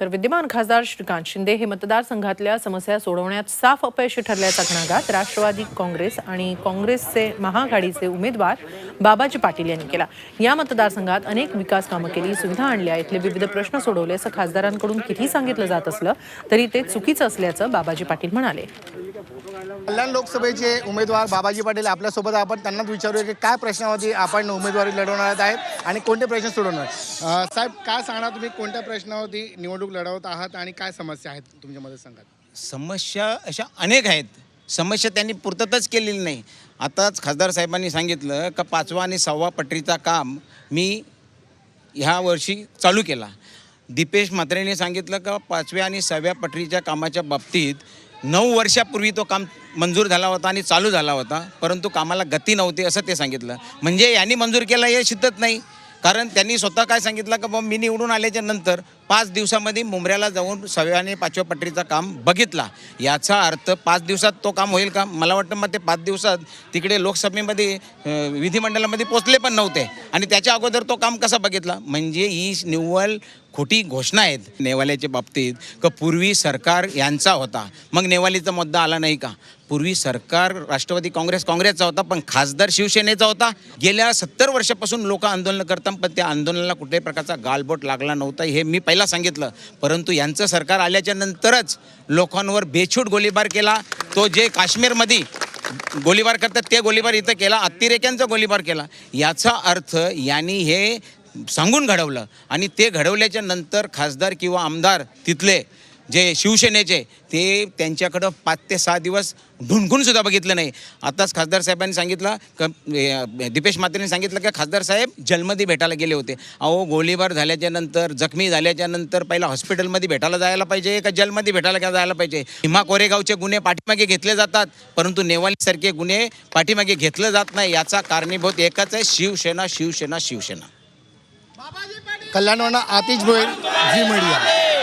तर विद्यमान खासदार श्रीकांत शिंदे हे मतदारसंघातल्या समस्या सोडवण्यात साफ अपयशी ठरल्याचा घणाघात राष्ट्रवादी काँग्रेस आणि काँग्रेसचे महाआघाडीचे उमेदवार बाबाजी पाटील यांनी केला. या मतदारसंघात अनेक विकास कामं केली सुविधा आणल्या इथले विविध प्रश्न सोडवले असं खासदारांकडून किती सांगितलं जात असलं तरी ते चुकीचं असल्याचं बाबाजी पाटील म्हणाले. कल्याण लोकसभेचे उमेदवार बाबाजी पाटील आपल्यासोबत. आपण त्यांनाच विचारूया की काय प्रश्नावरती आपण उमेदवारी लढवणार आहेत आणि कोणते प्रश्न सोडवणार? साहेब काय सांगणार तुम्ही? कोणत्या प्रश्नावरती निवडणूक लढवत आहात आणि काय समस्या आहेत तुमच्या मतदारसंघात? समस्या अशा अनेक आहेत. समस्या त्यांनी पूर्तताच केलेली नाही. आताच खासदार साहेबांनी सांगितलं का पाचवा आणि सहावा पटरीचा काम मी ह्या वर्षी चालू केला. दीपेश म्हात्रेने सांगितलं का पाचव्या आणि सहाव्या पटरीच्या कामाच्या बाबतीत नऊ वर्षापूर्वी तो काम मंजूर झाला होता आणि चालू झाला होता परंतु कामाला गती नव्हती असं ते सांगितलं. म्हणजे यांनी मंजूर केलं हे शिद्धत नाही. कारण त्यांनी स्वतः काय सांगितलं का बाबा मी निवडून आल्याच्यानंतर पाच दिवसामध्ये मुंबऱ्याला जाऊन सहाव्या आणि पाचव्या पटरीचा काम बघितला. याचा अर्थ पाच दिवसात तो काम होईल का? मला वाटतं मग ते पाच दिवसात तिकडे लोकसभेमध्ये विधिमंडळामध्ये पोचले पण नव्हते. आणि त्याच्या अगोदर तो काम कसा बघितला? म्हणजे ही निव्वळ खोटी घोषणा आहेत. नेवाल्याच्या बाबतीत का पूर्वी सरकार यांचा होता. मग नेवालीचा मुद्दा आला नाही का? पूर्वी सरकार राष्ट्रवादी काँग्रेस काँग्रेसचा होता पण खासदार शिवसेनेचा होता. गेल्या सत्तर वर्षापासून लोक आंदोलन करतात पण त्या आंदोलनाला कुठल्याही प्रकारचा गालबोट लागला नव्हता. हे मी पहिला सांगितलं. परंतु यांचं सरकार आल्याच्या नंतरच लोकांवर बेछूट गोळीबार केला. तो जे काश्मीरमध्ये गोळीबार करतात ते गोळीबार इथं केला. अतिरेक्यांचा गोळीबार केला. याचा अर्थ यांनी हे सांगून घडवलं. आणि ते घडवल्याच्या नंतर खासदार किंवा आमदार तिथले जे शिवसेनेचे ते त्यांच्याकडं पाच ते सहा दिवस ढुंढून सुद्धा बघितलं नाही. आताच खासदार साहेबांनी सांगितलं क दिपेश दीपेश मात्रेने सांगितलं की खासदार साहेब जलमध्ये भेटायला गेले होते. अहो गोळीबार झाल्याच्यानंतर जखमी झाल्याच्यानंतर पहिला हॉस्पिटलमध्ये भेटायला जायला पाहिजे का जलमध्ये भेटायला का जायला पाहिजे? हिमा कोरेगावचे गुन्हे पाठीमागे घेतले जातात परंतु नेवालीसारखे गुन्हे पाठीमागे घेतलं जात नाही. याचा कारणीभूत एकच आहे शिवसेना शिवसेना शिवसेना. कल्याणवाना आतिश गोयल झी मीडिया.